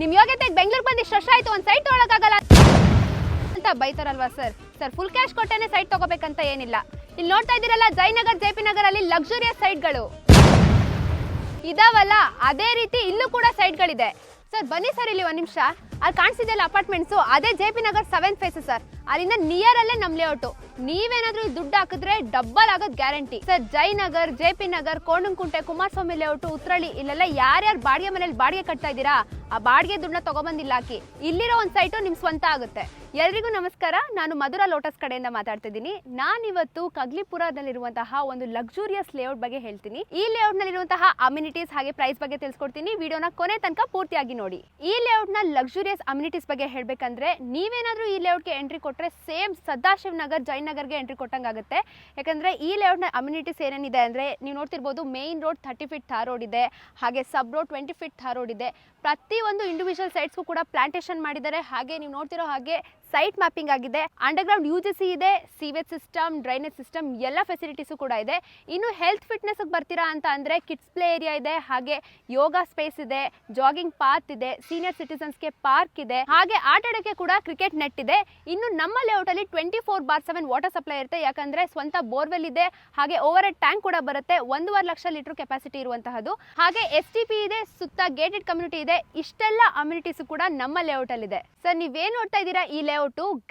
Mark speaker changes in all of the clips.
Speaker 1: ನಿಮ್ ಯೋಗ್ಯತೆಗೆ ಬೆಂಗ್ಳೂರ್ ಬಂದು ಇಷ್ಟು ಆಯ್ತು, ಒಂದ್ ಸೈಟ್ ತೊಗೊಳಕ್ಕಾಗಲ್ಲ ಅಂತ ಬೈತಾರಲ್ವಾ ಸರ್ ಸರ್ ಫುಲ್ ಕ್ಯಾಶ್ ಕೊಟ್ಟೇನೆ ಸೈಟ್ ತಗೋಬೇಕಂತ ಏನಿಲ್ಲ. ಇಲ್ಲಿ ನೋಡ್ತಾ ಇದ್ದೀರಲ್ಲ, ಜಯನಗರ್, ಜೆ ಪಿ ನಗರ್ ಅಲ್ಲಿ ಲಕ್ಸುರಿಯಸ್ ಸೈಟ್ಗಳು ಇದಾವಲ್ಲ, ಅದೇ ರೀತಿ ಇಲ್ಲೂ ಕೂಡ ಸೈಟ್ಗಳಿದೆ ಸರ್, ಬನ್ನಿ ಸರ್ ಇಲ್ಲಿ ಒಂದು ನಿಮಿಷ. ಅಲ್ಲಿ ಕಾಣಿಸಿದೆಯಲ್ಲ ಅಪಾರ್ಟ್ಮೆಂಟ್ಸು, ಅದೇ J P Nagar seven phase sir. ಅಲ್ಲಿಂದ ನಿಯರ್ ಅಲ್ಲೇ ನಮ್ ಲೇಔಟು ನೀವೇನಾದರೂ ದುಡ್ಡು ಹಾಕಿದ್ರೆ ಡಬ್ಬಲ್ ಆಗೋದು guarantee sir Jayanagar J P Nagar, Konanakunte, Kumaraswamy layout Uttarahalli, ಇಲ್ಲೆಲ್ಲ ಯಾರ್ಯಾರು ಬಾಡಿಗೆ ಮನೇಲಿ ಬಾಡಿಗೆ ಕಟ್ತಾ ಇದ್ದೀರಾ, ಆ ಬಾಡಿಗೆ ದುಡ್ಡನ್ನ ತಗೊಬಂದಿಲ್ಲ ಹಾಕಿ ಇಲ್ಲಿರೋ ಒಂದು ಸೈಟು ನಿಮ್ಮ ಸ್ವಂತ ಆಗುತ್ತೆ. ಎಲ್ರಿಗೂ ನಮಸ್ಕಾರ. ನಾನು ಮಧುರಾ ಲೋಟಸ್ ಕಡೆಯಿಂದ ಮಾತಾಡ್ತಿದ್ದೀನಿ. ನಾನಿವತ್ತು ಕಗ್ಲಿಪುರದಲ್ಲಿರುವಂತಹ ಒಂದು ಲಕ್ಸುರಿಯಸ್ ಲೇಔಟ್ ಬಗ್ಗೆ ಹೇಳ್ತೀನಿ. ಈ ಲೇಔಟ್ ನಲ್ಲಿರುವಂತಹ ಅಮ್ಯುನಿಟೀಸ್ ಹಾಗೆ ಪ್ರೈಸ್ ಬಗ್ಗೆ ತಿಳಿಸ್ಕೊಡ್ತೀನಿ. ವಿಡಿಯೋನ ಕೊನೆ ತನಕ ಪೂರ್ತಿಯಾಗಿ ನೋಡಿ. ಈ ಲೇಔಟ್ನ ಲಕ್ಸುರಿಯಸ್ ಅಮ್ಯುನಿಟೀಸ್ ಬಗ್ಗೆ ಹೇಳ್ಬೇಕಂದ್ರೆ, ನೀವೇನಾದ್ರೂ ಈ ಲೇಔಟ್ಗೆ ಎಂಟ್ರಿ ಕೊಟ್ಟರೆ ಸೇಮ್ ಸದಾಶಿವ್ ನಗರ್ ನಗರ್ಗೆ ಎಂಟ್ರಿ ಕೊಟ್ಟಂಗಾಗುತ್ತೆ. ಯಾಕಂದ್ರೆ ಈ ಲೇಔಟ್ನ ಅಮ್ಯುನಿಟೀಸ್ ಏನೇನಿದೆ ಅಂದ್ರೆ, ನೀವು ನೋಡ್ತಿರ್ಬೋದು main road thirty feet tar road ಇದೆ, ಹಾಗೆ sub road twenty feet tar road ಇದೆ. ಪ್ರತಿ ಒಂದು ಇಂಡಿವಿಜುವಲ್ ಸೈಟ್ಸ್ಗೂ ಕೂಡ ಪ್ಲಾಂಟೇಶನ್ ಮಾಡಿದ್ದಾರೆ. ಹಾಗೆ ನೀವು ನೋಡ್ತಿರೋ ಹಾಗೆ ಸೈಟ್ ಮ್ಯಾಪಿಂಗ್ ಆಗಿದೆ. ಅಂಡರ್ಗ್ರೌಂಡ್ ಯು ಜಿ ಸಿ ಇದೆ ಸಿವೇಜ್ ಸಿಸ್ಟಮ್ ಡ್ರೈನೇಜ್ ಸಿಸ್ಟಮ್ ಎಲ್ಲ ಫೆಸಿಲಿಟೀಸು ಕೂಡ ಇದೆ. ಇನ್ನು ಹೆಲ್ತ್ ಫಿಟ್ನೆಸ್ಗೆ ಬರ್ತೀರಾ ಅಂತ ಅಂದರೆ ಕಿಡ್ಸ್ ಪ್ಲೇ ಏರಿಯಾ ಇದೆ, ಹಾಗೆ ಯೋಗ ಸ್ಪೇಸ್ ಇದೆ ಜಾಗಿಂಗ್ ಪಾತ್ ಇದೆ ಸೀನಿಯರ್ ಸಿಟಿಸನ್ಸ್ಗೆ ಪಾರ್ಕ್ ಇದೆ, ಹಾಗೆ ಆಟ ಆಡೋಕ್ಕೆ ಕೂಡ ಕ್ರಿಕೆಟ್ ನೆಟ್ ಇದೆ. ಇನ್ನು ನಮ್ಮ ಲೇಔಟ್ ಅಲ್ಲಿ twenty four bar seven water supply ಇರುತ್ತೆ. ಯಾಕಂದ್ರೆ ಸ್ವಂತ ಬೋರ್ವೆಲ್ ಇದೆ, ಹಾಗೆ ಓವರ್ ಹೆಡ್ ಟ್ಯಾಂಕ್ ಕೂಡ ಬರುತ್ತೆ. ಒಂದೂವರೆ ಲಕ್ಷ ಲೀಟರ್ ಕೆಪಾಸಿಟಿ ಇರುವಂತಹದ್ದು. ಹಾಗೆ ಎಸ್ ಟಿ ಪಿ ಇದೆ, ಸುತ್ತ ಗೇಟೆಡ್ ಕಮ್ಯುನಿಟಿ ಇದೆ. ಇಷ್ಟೆಲ್ಲ ಅಮ್ಯುನಿಟೀಸ್ ಕೂಡ ನಮ್ಮ ಲೇಔಟ್ ಅಲ್ಲಿ ಇದೆ ಸರ್, ನೀವೇನ್ ನೋಡ್ತಾ ಇದ್ದೀರಾ ಈ ಲೇಔಟು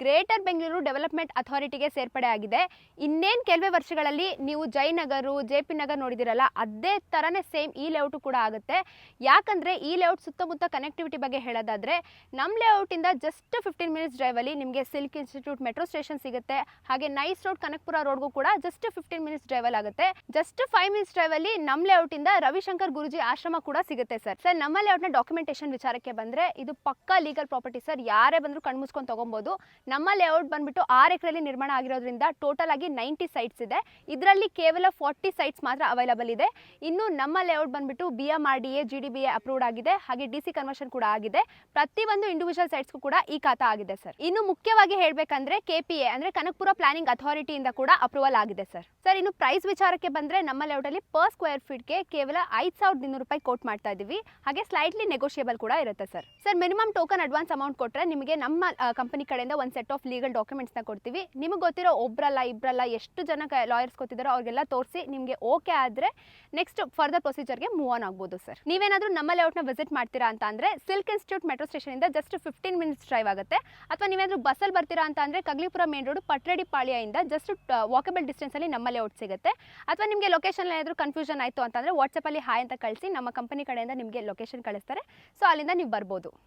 Speaker 1: ಗ್ರೇಟರ್ ಬೆಂಗಳೂರು ಡೆವಲಪ್ಮೆಂಟ್ ಅಥಾರಿಟಿಗೆ ಸೇರ್ಪಡೆ ಆಗಿದೆ. ಇನ್ನೇನ್ ಕೆಲವೇ ವರ್ಷಗಳಲ್ಲಿ ನೀವು ಜಯನಗರು ಜೆ ಪಿ ನಗರ್ ನೋಡಿದಿರಲ್ಲ, ಅದೇ ತರನೇ ಸೇಮ್ ಈ ಲೇಔಟು ಕೂಡ ಆಗುತ್ತೆ. ಯಾಕಂದ್ರೆ ಈ ಲೇಔಟ್ ಸುತ್ತಮುತ್ತ ಕನೆಕ್ಟಿವಿಟಿ ಬಗ್ಗೆ ಹೇಳೋದಾದ್ರೆ ನಮ್ಮ ಲೇಔಟ್ ಇಂದ ಜಸ್ಟ್ ಫಿಫ್ಟೀನ್ ಮಿನಿಟ್ಸ್ ಡ್ರೈವ್ ಅಲ್ಲಿ ನಿಮಗೆ ಸಿಲ್ಕ್ ಇನ್ಸ್ಟಿಟ್ಯೂಟ್ ಮೆಟ್ರೋ ಸ್ಟೇಷನ್ ಸಿಗುತ್ತೆ. ಹಾಗೆ ನೈಸ್ ರೋಡ್ ಕನಕಪುರ ರೋಡ್ಗೂ ಕೂಡ ಜಸ್ಟ್ ಫಿಫ್ಟೀನ್ ಮಿನಿಟ್ಸ್ ಡ್ರೈವ್ ಅಲ್ಲಿ ಆಗುತ್ತೆ. ಜಸ್ಟ್ ಫೈವ್ ಮಿನಿಟ್ಸ್ ಡ್ರೈವ್ ಅಲ್ಲಿ ನಮ್ಮ ಲೇಔಟ್ ಇಂದ ರವಿಶಂಕರ್ ಗುರುಜಿ ಆಶ್ರಮ ಕೂಡ ಸಿಗುತ್ತೆ ಸರ್. ಸರ್, ನಮ್ಮ ಲೇಔಟ್ನ ಡಾಕ್ಯುಮೆಂಟೇಷನ್ ವಿಚಾರಕ್ಕೆ ಬಂದ್ರೆ, ಇದು ಪಕ್ಕಾ ಲೀಗಲ್ ಪ್ರಾಪರ್ಟಿ ಸರ್. ಯಾರೇ ಬಂದ್ರು ಕಣ್ಮುಚ್ಕೊಂಡು ತಗೊಬಹುದು ನಮ್ಮ ಲೇಔಟ್ ಬಂದ್ಬಿಟ್ಟು ಆರು ಎಕರೆಯಲ್ಲಿ ನಿರ್ಮಾಣ ಆಗಿರೋದ್ರಿಂದ ಟೋಟಲ್ ಆಗಿ ನೈಂಟಿ ಸೈಟ್ಸ್ ಇದೆ. ಇದರಲ್ಲಿ ಕೇವಲ ಫಾರ್ಟಿ ಸೈಟ್ಸ್ ಮಾತ್ರ ಅವೈಲಬಲ್ ಇದೆ. ಇನ್ನು ನಮ್ಮ ಲೇಔಟ್ ಬಂದ್ಬಿಟ್ಟು B M R D A G D B A approved ಆಗಿದೆ. ಹಾಗೆ ಡಿ ಸಿ ಕನ್ವರ್ಷನ್ ಕೂಡ ಆಗಿದೆ. ಪ್ರತಿ ಒಂದು ಇಂಡಿವಿಜುವಲ್ ಸೈಟ್ಸ್ ಕೂಡ ಈ ಖಾತಾ ಆಗಿದೆ ಸರ್ ಇನ್ನು ಮುಖ್ಯವಾಗಿ ಹೇಳ್ಬೇಕಂದ್ರೆ ಕೆಪಿಎ ಅಂದ್ರೆ ಕನಕಪುರ ಪ್ಲಾನಿಂಗ್ ಅಥಾರಿಟಿಯಿಂದ ಕೂಡ ಅಪ್ರೂವಲ್ ಆಗಿದೆ ಸರ್ ಸರ್ ಇನ್ನು ಪ್ರೈಸ್ ವಿಚಾರಕ್ಕೆ ಬಂದ್ರೆ ನಮ್ಮ ಲೇಔಟ್ ಅಲ್ಲಿ ಪರ್ ಸ್ಕ್ವೇರ್ ಫೀಟ್ಗೆ ಕೇವಲ ಐದು ಸಾವಿರದ ಇನ್ನೂರು ರೂಪಾಯಿ ಕೋಟ್ ಮಾಡ್ತಾ ಇದೀವಿ. ಹಾಗೆ ಸ್ಲೈಟ್ಲಿ ನೆಗೋಷಿಯಬಲ್ ಕೂಡ ಇರುತ್ತೆ sir sir minimum token advance amount ಕೊಟ್ಟರೆ ನಿಮಗೆ ನಮ್ಮ ಕಂಪನಿ ಕಡೆಯಿಂದ ಒಂದು ಸೆಟ್ ಆಫ್ ಲೀಗಲ್ ಡಾಕ್ಯುಮೆಂಟ್ಸ್ನ ಕೊಡ್ತೀವಿ. ನಿಮಗೆ ಗೊತ್ತಿರೋ ಒಬ್ಬರಲ್ಲ ಇಬ್ಬರಲ್ಲ ಎಷ್ಟು ಜನ ಲಾಯರ್ಸ್ ಗೊತ್ತಿದ್ದಾರೋ ಅವ್ರಿಗೆಲ್ಲ ತೋರಿಸಿ ನಿಮಗೆ ಓಕೆ ಆದರೆ ನೆಕ್ಸ್ಟ್ ಫರ್ದರ್ ಪ್ರೊಸೀಜರ್ಗೆ ಮೂವ್ ಆನ್ ಆಗ್ಬೋದು ಸರ್ ನೀವೇನಾದರೂ ನಮ್ಮ ಲೇಔಟ್ನ ವಿಸಿಟ್ ಮಾಡ್ತೀರಾ ಅಂತ ಅಂದರೆ ಸಿಲ್ಕ್ ಇನ್ಸ್ಟಿಟ್ಯೂಟ್ ಮೆಟ್ರೋ ಸ್ಟೇಷನಿಂದ ಜಸ್ಟ್ ಫಿಫ್ಟೀನ್ ಮಿನಿಟ್ಸ್ ಡ್ರೈವ್ ಆಗುತ್ತೆ. ಅಥವಾ ನೀವೇನಾದರೂ ಬಸ್ಸಲ್ಲಿ ಬರ್ತೀರಾ ಅಂತ ಅಂದರೆ ಕಗ್ಲಿಪುರ ಮೇನ್ ರೋಡ್ ಪಟ್ರಡಿ ಪಾಳ್ಯದಿಂದ ಜಸ್ಟ್ ವಾಕಬಲ್ ಡಿಸ್ಟೆನ್ಸಲ್ಲಿ ನಮ್ಮ ಲೇಔಟ್ ಸಿಗುತ್ತೆ. ಅಥವಾ ನಿಮಗೆ ಲೊಕೇಶನ್ ಏನಾದರೂ ಕನ್ಫ್ಯೂಷನ್ ಆಯಿತು ಅಂತಂದರೆ ವಾಟ್ಸಪ್ಪಲ್ಲಿ ಹಾಯ್ ಅಂತ ಕಳಿಸಿ ನಮ್ಮ ಕಂಪನಿ ಕಡೆಯಿಂದ ನಿಮಗೆ ಲೊಕೇಶನ್ ಕಳಿಸ್ತಾರೆ. ಸೊ ಅಲ್ಲಿಂದ ನೀವು ಬರ್ಬೋದು.